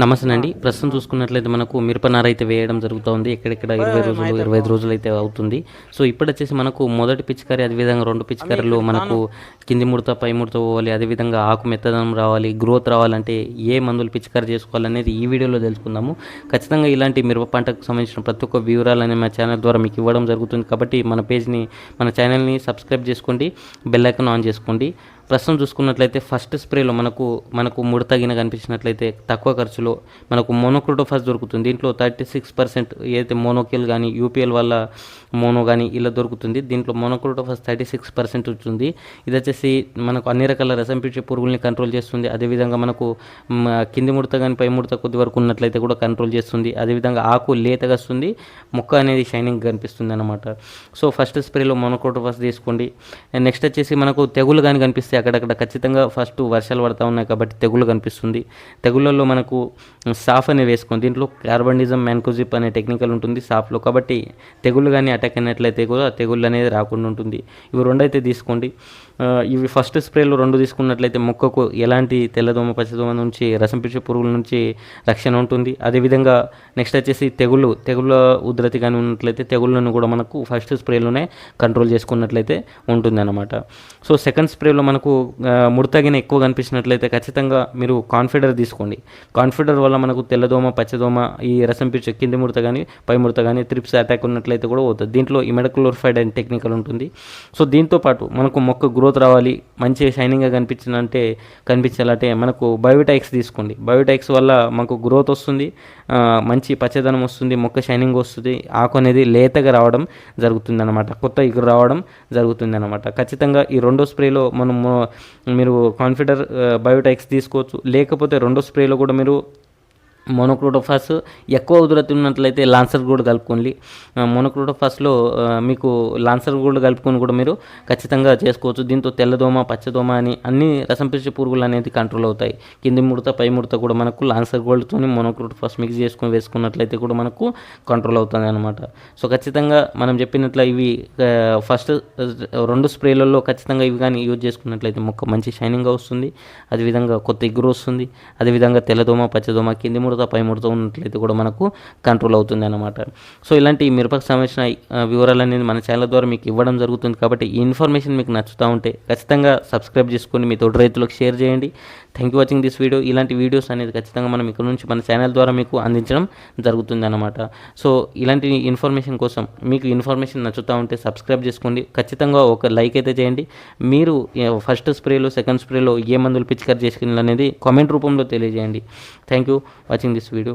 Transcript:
నమస్తే అండి ప్రస్తుతం చూసుకున్నట్లయితే మనకు మిరపనార అయితే వేయడం జరుగుతుంది. ఎక్కడెక్కడ ఇరవై రోజులు ఇరవై ఐదు రోజులు అయితే అవుతుంది. సో ఇప్పుడు వచ్చేసి మనకు మొదటి పిచికారి అదేవిధంగా రెండు పిచికారీలు మనకు కింది ముడత పై ముడత పోవాలి. అదేవిధంగా ఆకు మెత్తదనం రావాలి గ్రోత్ రావాలంటే ఏ మందులు పిచికారి చేసుకోవాలనేది ఈ వీడియోలో తెలుసుకుందాము. ఖచ్చితంగా ఇలాంటి మిరప పంటకు సంబంధించిన ప్రతి ఒక్క వివరాలని మా ఛానల్ ద్వారా మీకు ఇవ్వడం జరుగుతుంది. కాబట్టి మన పేజ్ని మన ఛానల్ని సబ్స్క్రైబ్ చేసుకోండి బెల్ ఐకాన్ ఆన్ చేసుకోండి. ప్రస్తుతం చూసుకున్నట్లయితే ఫస్ట్ స్ప్రేలో మనకు మనకు ముడతగిన కనిపించినట్లయితే తక్కువ ఖర్చులో మనకు మోనోక్రోటోఫాస్ దొరుకుతుంది. దీంట్లో థర్టీ సిక్స్ పర్సెంట్ ఏదైతే మోనోకిల్ కానీ యూపీఎల్ వల్ల మోనో కానీ ఇలా దొరుకుతుంది. దీంట్లో మోనోక్రోటోఫాస్ థర్టీ సిక్స్ పర్సెంట్ ఉంటుంది ఇది వచ్చేసి మనకు అన్ని రకాల రసం పీల్చే పురుగుల్ని కంట్రోల్ చేస్తుంది. అదేవిధంగా మనకు కింది ముడత కానీ పై ముడత కొద్ది వరకు ఉన్నట్లయితే కూడా కంట్రోల్ చేస్తుంది. అదేవిధంగా ఆకు లేతగా వస్తుంది. మొక్క అనేది షైనింగ్ కనిపిస్తుంది అనమాట సో ఫస్ట్ స్ప్రేలో మోనోక్రోటోఫాస్ తీసుకోండి. నెక్స్ట్ వచ్చేసి మనకు తెగులు కానీ కనిపిస్తుంది కనిపిస్తే అక్కడక్కడ ఖచ్చితంగా ఫస్ట్ వర్షాలు పడతా ఉన్నాయి కాబట్టి తెగులు కనిపిస్తుంది. తెగుళ్ళల్లో మనకు సాఫ్ అనేది వేసుకోండి దీంట్లో కార్బనిజం మ్యాన్కోజిప్ అనే టెక్నికల్ ఉంటుంది సాఫ్లో కాబట్టి తెగుళ్ళు కానీ అటాక్ అయినట్లయితే కూడా తెగుళ్ళు అనేది రాకుండా ఉంటుంది. ఇవి రెండు అయితే తీసుకోండి ఇవి ఫస్ట్ స్ప్రేలో రెండు తీసుకున్నట్లయితే మొక్కకు ఎలాంటి తెల్లదోమ పచ్చదోమ నుంచి రసం పిచ్చే పురుగుల నుంచి రక్షణ ఉంటుంది. అదేవిధంగా నెక్స్ట్ వచ్చేసి తెగుళ్ళు తెగుళ్ళ ఉధృతి కానీ ఉన్నట్లయితే తెగుళ్ళను కూడా మనకు ఫస్ట్ స్ప్రేలోనే కంట్రోల్ చేసుకున్నట్లయితే ఉంటుంది అనమాట సో సెకండ్ స్ప్రేలో మనకు మనకు ముడతగిన ఎక్కువ కనిపించినట్లయితే ఖచ్చితంగా మీరు కాన్ఫిడర్ తీసుకోండి. కాన్ఫిడర్ వల్ల మనకు తెల్లదోమ పచ్చదోమ ఈ రసం పీచు కింది ముడత కానీ పై ముడత కానీ త్రిప్స్ అటాక్ ఉన్నట్లయితే కూడా పోతుంది. దీంట్లో ఇమెడక్లోరిఫైడ్ అండ్ టెక్నికల్ ఉంటుంది. సో దీంతో పాటు మనకు మొక్క గ్రోత్ రావాలి మంచి షైనింగ్గా కనిపించిందంటే కనిపించాలంటే మనకు బయోటైక్స్ తీసుకోండి. బయోటైక్స్ వల్ల మనకు గ్రోత్ వస్తుంది మంచి పచ్చదనం వస్తుంది మొక్క షైనింగ్ వస్తుంది ఆకు అనేది లేతగా రావడం జరుగుతుంది అనమాట కొత్త ఇగురు రావడం జరుగుతుంది అనమాట ఖచ్చితంగా ఈ రెండో స్ప్రేలో మనం మీరు కాన్ఫిడర్ బయోటెక్స్ తీసుకోవచ్చు. లేకపోతే రెండో స్ప్రేలో కూడా మీరు మోనోక్రోటోఫాస్ ఎక్కువ ఉధృతి ఉన్నట్లయితే లాన్సర్ గోల్డ్ కలుపుకోండి. మోనోక్రోటోఫాస్లో మీకు లాన్సర్ గోల్డ్ కలుపుకొని కూడా మీరు ఖచ్చితంగా చేసుకోవచ్చు. దీంతో తెల్లదోమ పచ్చదోమ అని అన్ని రసం పిలిచే పురుగులు అనేది కంట్రోల్ అవుతాయి. కింది ముడత పై ముడత కూడా మనకు లాన్సర్ గోల్డ్తో మోనోక్రోటోఫాస్ మిక్స్ చేసుకొని వేసుకున్నట్లయితే కూడా మనకు కంట్రోల్ అవుతుంది అనమాట సో ఖచ్చితంగా మనం చెప్పినట్లు ఇవి ఫస్ట్ రెండు స్ప్రేలలో ఖచ్చితంగా ఇవి కానీ యూజ్ చేసుకున్నట్లయితే మొక్క మంచి షైనింగ్గా వస్తుంది. అదేవిధంగా కొత్త ఎగురు వస్తుంది. అదేవిధంగా తెల్లదోమ పచ్చదోమ కింది ముడత పై ముడత ఉన్నట్లయితే కూడా మనకు కంట్రోల్ అవుతుంది అనమాట సో ఇలాంటి మిరపకు సంబంధించిన ఆ, వివరాలు అనేది మన ఛానల్ ద్వారా మీకు ఇవ్వడం జరుగుతుంది కాబట్టి ఈ ఇన్ఫర్మేషన్ మీకు నచ్చుతూ ఉంటే ఖచ్చితంగా సబ్స్క్రైబ్ చేసుకొని మీ తోటి రైతులకు షేర్ చేయండి. Thank you watching this video ఇలాంటి వీడియోస్ అనేది ఖచ్చితంగా మనం ఇక్కడ నుంచి మన ఛానల్ ద్వారా మీకు అందించడం జరుగుతుంది అనమాట సో ఇలాంటి ఇన్ఫర్మేషన్ కోసం మీకు ఇన్ఫర్మేషన్ నచ్చుతూ ఉంటే సబ్స్క్రైబ్ చేసుకోండి. ఖచ్చితంగా ఒక లైక్ అయితే చేయండి. మీరు ఫస్ట్ స్ప్రేలో సెకండ్ స్ప్రేలో ఏ మందులు పిచికారి చేసుకుని అనేది కామెంట్ రూపంలో తెలియజేయండి. Thank you watching this video